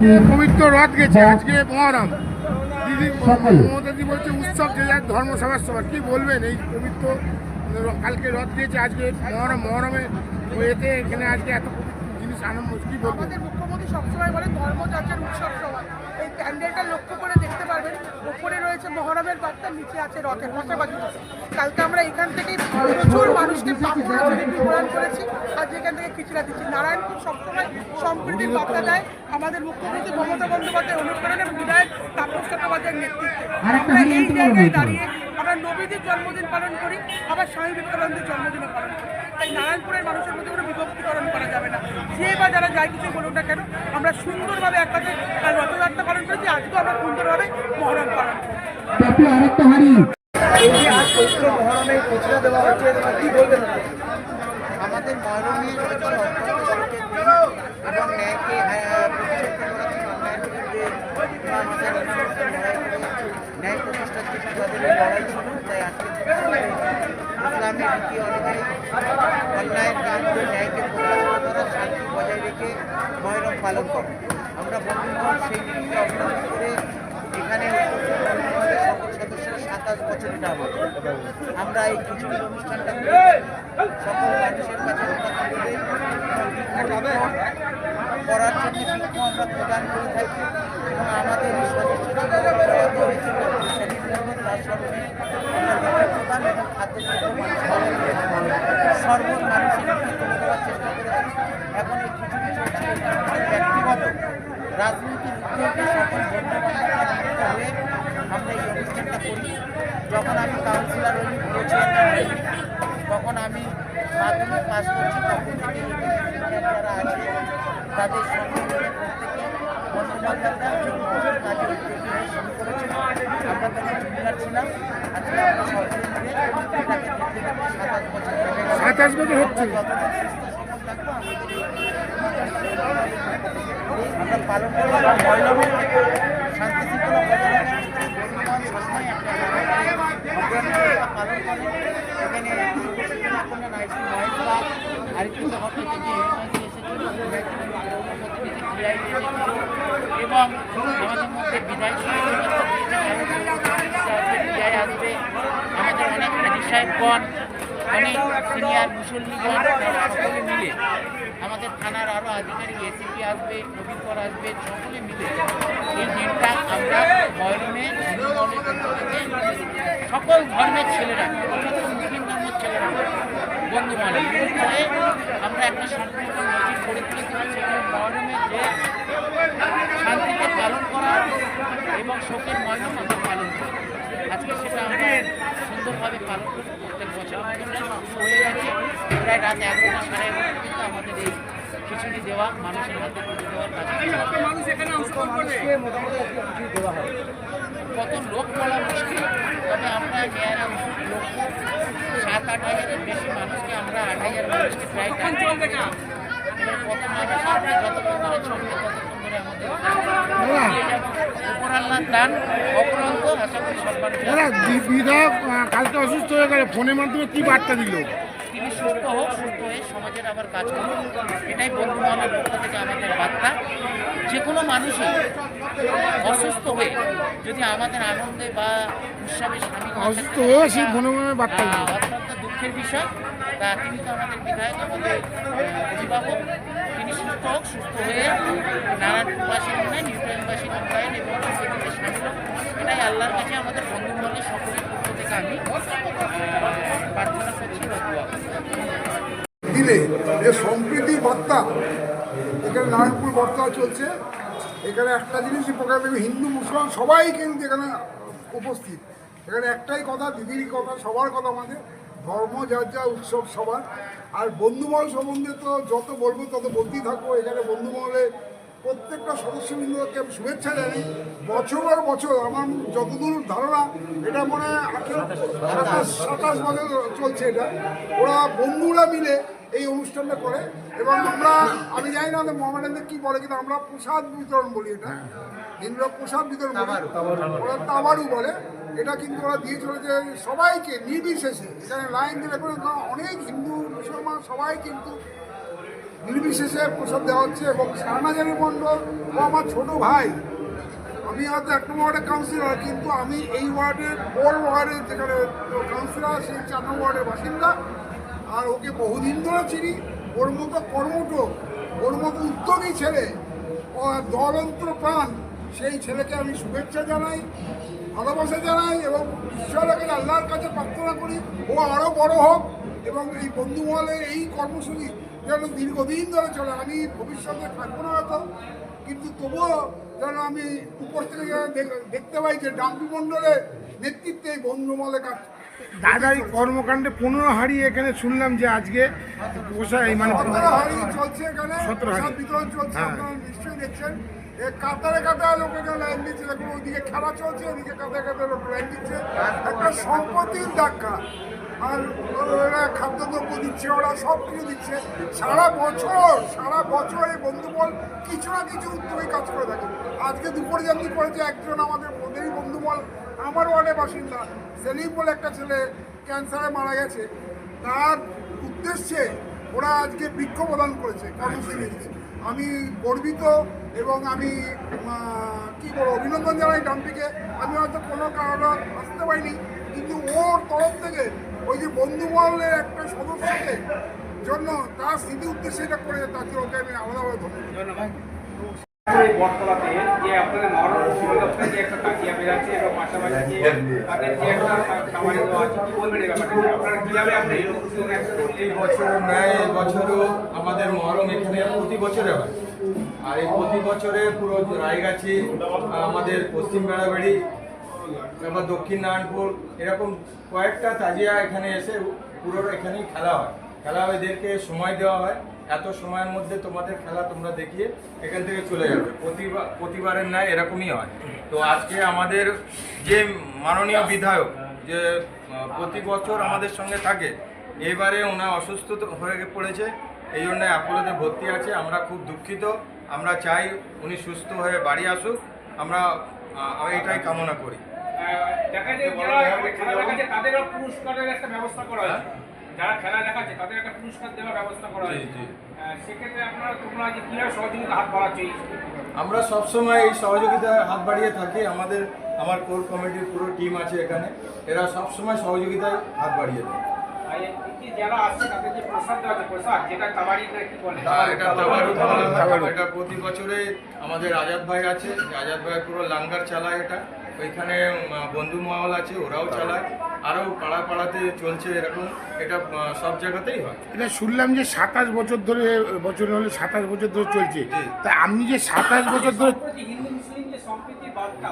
পবিত্র রথ গেছে আজকে মহরম। দিদি। মমতাদি বলছে উৎসব যে যার ধর্ম সবার সবার। কি বলবেন? এই পবিত্র কালকে রথ গেছে আজকে মহরম মহরমে এতে এখানে আজকে এত জিনিস আনন্দ কি বলবেন? আমাদের মুখ্যমন্ত্রী সবসময় বলেন ধর্মযাত্রার উৎসব সভা এই প্যান্ডেলটা লক্ষ্য করে পারবেন। উপরে রয়েছে মহরমের বার্তা নিচে আছে রথের পাশাপাশি কালকে আমরা এখান থেকেই প্রচুর মানুষকে প্রদান করেছি। আজ এখান থেকে খিচড়া দিচ্ছি। নারায়ণপুর সবসময় সম্প্রীতির বার্তা দেয় আমাদের মুখ্যমন্ত্রী মমতা বন্দ্যোপাধ্যায় অনুপ্রেরণে বিধায়ক তাপস চট্টোপাধ্যায়ের নেতৃত্বে। আমরা এই জায়গায় দাঁড়িয়ে আমরা নবীদের জন্মদিন পালন করি আবার স্বামী বিবেকানন্দের জন্মদিনও পালন করি। তাই নারায়ণপুরের মানুষের মধ্যে কোনো বিভক্তিকরণ করা যাবে না। যে বা যারা যাই কিছু বলুক না কেন আমরা সুন্দরভাবে একসাথে কাল রথযাত্রা পালন করেছি আজকেও আমরা সুন্দরভাবে মহরম পালন আমাদের এবং ন্যায়কে হ্যাঁ, প্রতিষ্ঠা করার ন্যায় প্রতিষ্ঠার জন্য তাদের লড়াই ছিল তাই আজকে ইসলামের অনুযায়ী অন্যায়ের বিরুদ্ধে ন্যায়কে প্রতিষ্ঠা করা শান্তি বজায় রেখে মহরম পালন করে। আমরা বন্ধুগণ সেই নীতিকে অবলম্বন করে এখানে সকল সদস্যরা সাতাশ বছর এটা আমরা এই খিচুড়ির অনুষ্ঠানটা করে সকল মানুষের কাছে করার জন্য বৃক্ষ আমরা প্রদান করে থাকি এবং আমাদের এই সদস্যরা সর্বত মানুষের তুলে দেওয়ার চেষ্টা এখন এই চলছে ব্যক্তিগত রাজনৈতিক উদ্যোগে সকল বন্ধুবান্ধবরা হয়ে আমরা এই অনুষ্ঠানটা করি যখন আমি কাউন্সিলর হই তখন আমি মাধ্যমিক পাস করছি, তখন থেকে তাদের সঙ্গে প্রত্যেকে সাতাশ বছর হচ্ছে। আরেকটু ঘটনা থেকে এবং আমাদের মধ্যে বিদায় বিদায় আসবে আমাদের অনেক হাজি সাহেবগণ অনেক সিনিয়র মুসল্লিগণ সকলে মিলে আমাদের থানার আরও আধিকারিক এসিপি আসবে নবীনকর আসবে, সকলে মিলে এই দিনটা আমরা ময়রমে সকল ধর্মের ছেলেরা মুসলিম বন্ধু বলে মিলিত আমরা একটা সম্পূর্ণ নজির তুলেছিলাম সেখানে মহরমে যে শান্তিকে পালন করা এবং শোকের ময়দান আমরা পালন করি। আজকে সেটা আমরা সুন্দরভাবে পালন করি প্রত্যেক বছর হয়ে যাচ্ছে প্রায় রাত এগারোটা সাড়ে এগারোটা কিন্তু আমাদের এই খিচুড়ি দেওয়া মানুষের হাতে তুলে দেওয়ার কাজ কত লোক বলা মুশকিল তবে আমরা মেয়ারা সাত আট হাজারের বেশি মানুষকে আমরা আট হাজার মানুষকে প্রায় চলবে না এবার কত মানুষ আমরা যতক্ষণ ধরে চলবে ততক্ষণ ধরে আমাদের উপর দান অপরন্ত আশা করি বিধায়ক কালকে অসুস্থ হয়ে গেলে ফোনের মাধ্যমে কি বার্তা দিল? তিনি সুস্থ হোক সুস্থ হয়ে সমাজের আবার কাজ করুন এটাই বন্ধু মহলের পক্ষ থেকে আমাদের বার্তা। যে কোনো মানুষই অসুস্থ হয়ে যদি আমাদের আনন্দে বা উৎসবে সামিল অসুস্থ হয়ে সেই বার্তা অত্যন্ত দুঃখের বিষয়। তা তিনি তো আমাদের বিধায়ক আমাদের অভিভাবক। তিনি সুস্থ হোক সুস্থ হয়ে নারায়ণপুরবাসীর উন্নয়ন ইউক্রেনবাসীর উন্নয়ন এবং সেদিকে সামিল হোক এটাই আল্লাহর কাছে আমাদের বন্ধু মহলের সকলের পক্ষ থেকে আমি আহ, প্রার্থনা করছি বা দোয়া করছি। দিলে যে সম্প্রীতির বার্তা এখানে নারায়ণপুর বার্তা চলছে। এখানে একটা জিনিসই প্রকাশ দেবে হিন্দু, মুসলমান সবাই কিন্তু এখানে উপস্থিত। এখানে একটাই কথা, দিদির কথা, সবার কথা আমাদের ধর্ম, যার যা উৎসব, সবার। আর বন্ধুমহল সম্বন্ধে তো যত বলব, তত বলতেই থাকব, এখানে বন্ধুমহলে প্রত্যেকটা সদস্যবৃন্দকে শুভেচ্ছা জানি বছর আর বছর, আমার যতদূর ধারণা, এটা মনে হয় সাতাশ সাতাশ বছর চলছে এটা। ওরা বন্ধুরা মিলে এই অনুষ্ঠানটা করে এবং আমরা আমি জানি না মোহামেডানদের কি বলে কিন্তু আমরা প্রসাদ বিতরণ বলি এটা। হিন্দুরা প্রসাদ বিতরণ বলি। ওরা তাবারু বলে। এটা কিন্তু ওরা দিয়ে চলেছে সবাইকে নির্বিশেষে এখানে লাইন দিলে করে অনেক হিন্দু মুসলমান সবাই কিন্তু নির্বিশেষে প্রসাদ দেওয়া হচ্ছে এবং সারনাজারি মণ্ডল ও আমার ছোট ভাই আমি হয়তো এক নম্বর ওয়ার্ডের কাউন্সিলর কিন্তু আমি এই ওয়ার্ডের ওর ওয়ার্ডের যেখানে কাউন্সিলর সেই চার নম্বর ওয়ার্ডের বাসিন্দা। আর ওকে বহুদিন ধরে চিনি। ওর মতো কর্মঠ, ওর মতো উদ্যোগী ছেলে, ও দলন্ত প্রাণ, সেই ছেলেকে আমি শুভেচ্ছা জানাই, ভালোবাসা জানাই এবং ঈশ্বরের কাছে আল্লাহর কাছে প্রার্থনা করি। ও আরও বড় হোক এবং এই বন্ধু মহলের এই কর্মসূচি যেন দীর্ঘদিন ধরে চলে। আমি ভবিষ্যতে থাকব না হয়তো, কিন্তু তবুও যেন আমি উপর থেকে দেখতে পাই যে ডাম্পি মণ্ডলের নেতৃত্বে এই বন্ধু মহলে কাজ দাদা এই কর্মকাণ্ডে পনেরো হারিয়ে এখানে শুনলাম যে আজকে পোষা এই মানে সতেরো হাড়ি চলছে এখানে। সতেরো হাঁড়ি। চলছে হ্যাঁ। নিশ্চয়ই দেখছেন। কাতারে কাতারে লোক লাইন দিচ্ছে দেখুন ওইদিকে খেলা চলছে ওইদিকে কাতারে কাতারে লোক লাইন দিচ্ছে। একটা সম্পত্তির ধাক্কা। আর ওরা খাদ্যদ্রব্য দিচ্ছে ওরা সব কিছু দিচ্ছে। সারা বছর সারা বছর এই বন্ধুবল কিছু না কিছু উদ্যোগে কাজ করে থাকে। আজকে দুপুরে যেমনি করেছে একজন আমাদের ওদেরই বন্ধুবল আমার ওয়ার্ডের বাসিন্দা সেলিম বলে একটা ছেলে ক্যান্সারে মারা গেছে। তার উদ্দেশ্যে ওরা আজকে বৃক্ষ প্রদান করেছে, কর্মসূচি আমি গর্বিত এবং আমি কি বলব, অভিনন্দন জানাই ডাম্পিকে। আমি হয়তো কোনো কারণে আসতে পারিনি, কিন্তু ওর তরফ থেকে ওই যে বন্ধু মহলের একটা সদস্যকে জন্য তার স্মৃতি উদ্দেশ্যে এটা করে তার জন্য ওকে আমি আলাদাভাবে ধন্যবাদ। এই বটতলাতে যে আপনাদের যে একটা তাকিয়া এবং পাশাপাশি তাদের যে একটা দেওয়া আছে, কি বলবেন এই ব্যাপারটা? আপনারা আপনি এই বছর এই বছরও আমাদের এখানে প্রতি বছরে হয়। আর এই প্রতি বছরে পুরো রায়গাছি, আমাদের পশ্চিম বেড়াবাড়ি, তারপর দক্ষিণ নারায়ণপুর, এরকম কয়েকটা তাজিয়া এখানে এসে পুরো এখানেই খেলা হয়। খেলা হয় এদেরকে সময় দেওয়া হয়। এত সময়ের মধ্যে তোমাদের খেলা তোমরা দেখিয়ে এখান থেকে চলে যাবে। প্রতিবার প্রতিবারের ন্যায় এরকমই হয়। তো আজকে আমাদের যে মাননীয় বিধায়ক যে প্রতি বছর আমাদের সঙ্গে থাকে এবারে ওনার অসুস্থ হয়ে পড়েছে এই জন্য অ্যাপোলোতে ভর্তি আছে। আমরা খুব দুঃখিত। আমরা চাই উনি সুস্থ হয়ে বাড়ি আসুক। আমরা এটাই কামনা করি। দেখা যায় যারা খেলা দেখাচ্ছে তাদেরও পুরস্কারের একটা ব্যবস্থা করা হয়েছে। যারা খেলা দেখাচ্ছে তাদের একটা পুরস্কার দেওয়ার ব্যবস্থা করা হয়েছে। জি। সেক্ষেত্রে আপনারা তোমরা যে কীভাবে সহযোগিতা হাত বাড়াচ্ছ আমরা সবসময় এই সহযোগিতায় হাত বাড়িয়ে থাকি। আমাদের আমার কোর কমিটির পুরো টিম আছে এখানে। এরা সবসময় সহযোগিতায় হাত বাড়িয়ে দেয়। আর এই যে যারা আসছে তাদের যে প্রসাদ আছে প্রসাদ যেটা কাবাডি না কি বলে? হ্যাঁ, এটা তাবারু বলা হয়। এটা প্রতি বছরে আমাদের আজাদ ভাই আছে। আজাদ ভাই পুরো লাঙ্গার চালায় এটা। ওইখানে বন্ধু মহল আছে ওরাও চালায়। আরও পাড়া পাড়াতে চলছে এরকম। এটা সব জায়গাতেই হয়। এটা শুনলাম যে সাতাশ বছর ধরে বছর হলে সাতাশ বছর ধরে চলছে। তা আপনি যে সাতাশ বছর ধরে সম্প্রতি হিন্দু মুসলিম যে সম্প্রীতির বার্তা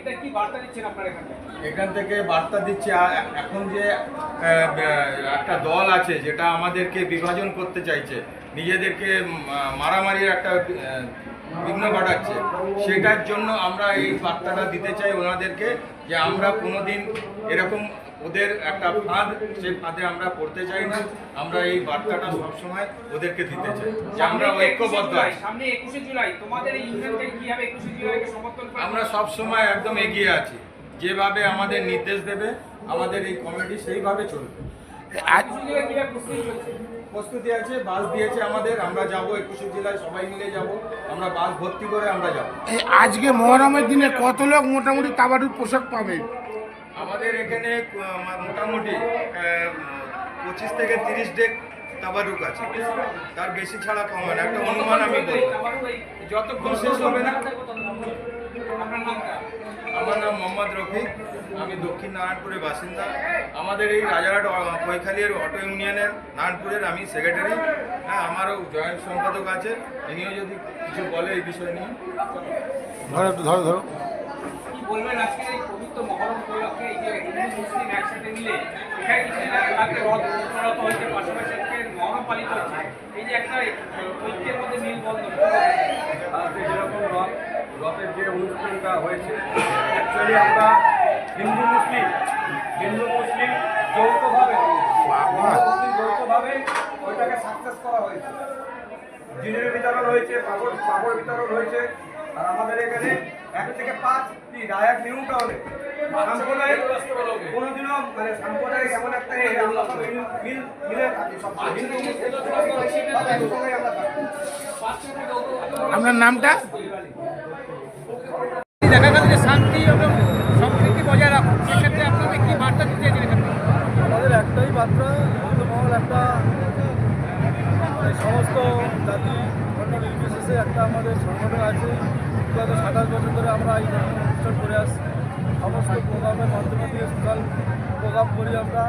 এটা কি বার্তা দিচ্ছেন আপনার এখান থেকে? এখান থেকে বার্তা দিচ্ছে এখন যে একটা দল আছে যেটা আমাদেরকে বিভাজন করতে চাইছে, নিজেদেরকে মারামারির একটা বিঘ্ন ঘটাচ্ছে, সেটার জন্য আমরা এই বার্তাটা দিতে চাই ওনাদেরকে যে আমরা কোনোদিন এরকম ওদের একটা ফাঁদ সেই ফাঁদে আমরা পড়তে চাই না। আমরা এই বার্তাটা সবসময় ওদেরকে দিতে চাই। যে আমরা ঐক্যবদ্ধ 21শে সামনে একুশে জুলাই তোমাদের এই ইউনিয়ন থেকে কীভাবে একুশে জুলাইকে সমর্থন করে আমরা সব সময় একদম এগিয়ে আছি। যেভাবে আমাদের নির্দেশ দেবে আমাদের এই কমিটি সেইভাবে চলবে। প্রস্তুতি আছে বাস দিয়েছে আমাদের আমরা যাব একুশে জেলায় সবাই মিলে যাব। আমরা বাস ভর্তি করে আমরা যাব। আজকে মহরমের দিনে কত লোক মোটামুটি তাবারুর পোশাক পাবে? আমাদের এখানে মোটামুটি পঁচিশ থেকে তিরিশ ডেক তাবারুক আছে। তার বেশি ছাড়া কম হয় না। একটা অনুমান আমি এই যতক্ষণ শেষ হবে না আমার নাম মোহাম্মদ রফিক। আমি দক্ষিণ নারায়ণপুরের বাসিন্দা। আমাদের এই রাজারহাট কৈখালির অটো ইউনিয়নের নারায়ণপুরের আমি সেক্রেটারি। হ্যাঁ আমারও জয়েন্ট সম্পাদক আছে। ইনিও যদি কিছু বলে এই বিষয় নিয়ে। ধরো ধরো ধরো। কি বলবেন আজকে? উপলক্ষে এই যে মুসলিম একসাথে মিলে এখানে আগে কালকে রথ উত্তরত হয়েছে, পাশাপাশি আজকে মহরম পালিত হচ্ছে। এই যে একটা ঐক্যের মধ্যে মিলবন্ধন আজকে যেরকম রথ, রথের যে অনুষ্ঠানটা হয়েছে অ্যাকচুয়ালি আমরা হিন্দু মুসলিম হিন্দু মুসলিম যৌথভাবে মুসলিম যৌথভাবে ওইটাকে সাকসেস করা হয়েছে। জিনের বিতরণ হয়েছে, পাপড় পাপড় বিতরণ হয়েছে, আর আমাদের এখানে এক থেকে পাঁচ রায়াত নিউ টাউনে সাম্প্রদায়িক কোনোদিনও মানে সাম্প্রদায়িক এমন একটা মিল মিল- হিন্দু আপনার নামটা? দেখা গেল যে শান্তি এবং সম্প্রীতি বজায় রাখুন। সেক্ষেত্রে আপনাদের কি বার্তা দিতে চাইছেন আমাদের একটাই বার্তা মহল একটা সমস্ত জাতি বর্ণ নির্বিশেষে একটা আমাদের সংগঠন আছে। গত সাতাশ বছর ধরে আমরা এই ধরনের অনুষ্ঠান করে আসছি। সমস্ত প্রোগ্রামের মাধ্যমে দিয়ে সোশ্যাল প্রোগ্রাম করি আমরা।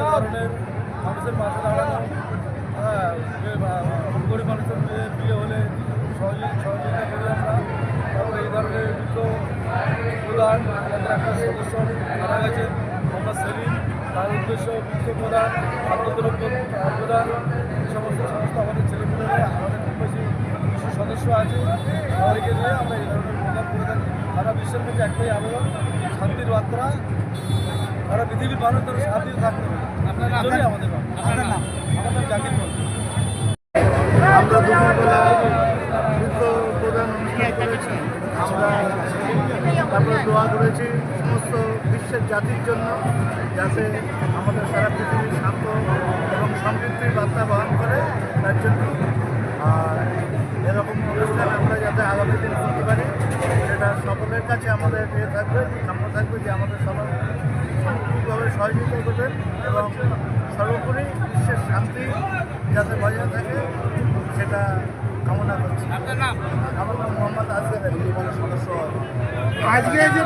ধরনের মানুষের পাশে দাঁড়ানো। হ্যাঁ গরিব মানুষের বিয়ে বিয়ে হলে সহযোগিতা সহযোগিতা করি আমরা। তারপরে এই ধরনের বৃদ্ধ প্রধান আমাদের একটা সদস্য মারা গেছেন মোহাম্মদ সেলিম। তার উদ্দেশ্য বৃদ্ধ প্রধান খাদ্যদ্রব্য প্রধান। এই সমস্ত সমস্ত আমাদের ছেলেমেয়েরা আমাদের খুব বেশি কিছু সদস্য আছে। সবাইকে নিয়ে আমরা এই ধরনের প্রোগ্রাম করে থাকি। সারা বিশ্বের মধ্যে একটাই আবেদন শান্তির বার্তা সারা পৃথিবীর মানুষ যেন শান্তি থাকতে আপনার আমাদের নাম। আপনার নাম? আমার দুপুরবেলা প্রধান তারপরে দোয়া করেছি সমস্ত বিশ্বের জাতির জন্য যাতে আমাদের সারা পৃথিবী শান্ত এবং সমৃদ্ধির বার্তা বহন করে তার জন্য। আর এরকম অনুষ্ঠান আমরা যাতে আগামী দিন সেটা সকলের কাছে আমাদের এ থাকবে কাম্য থাকবে, যে আমাদের সবার সামগ্রিকভাবে সহযোগিতা করবেন এবং সর্বোপরি বিশ্বের শান্তি যাতে বজায় থাকে, সেটা কামনা করছি। আমার নাম মোহাম্মদ সদস্য। আজকে যে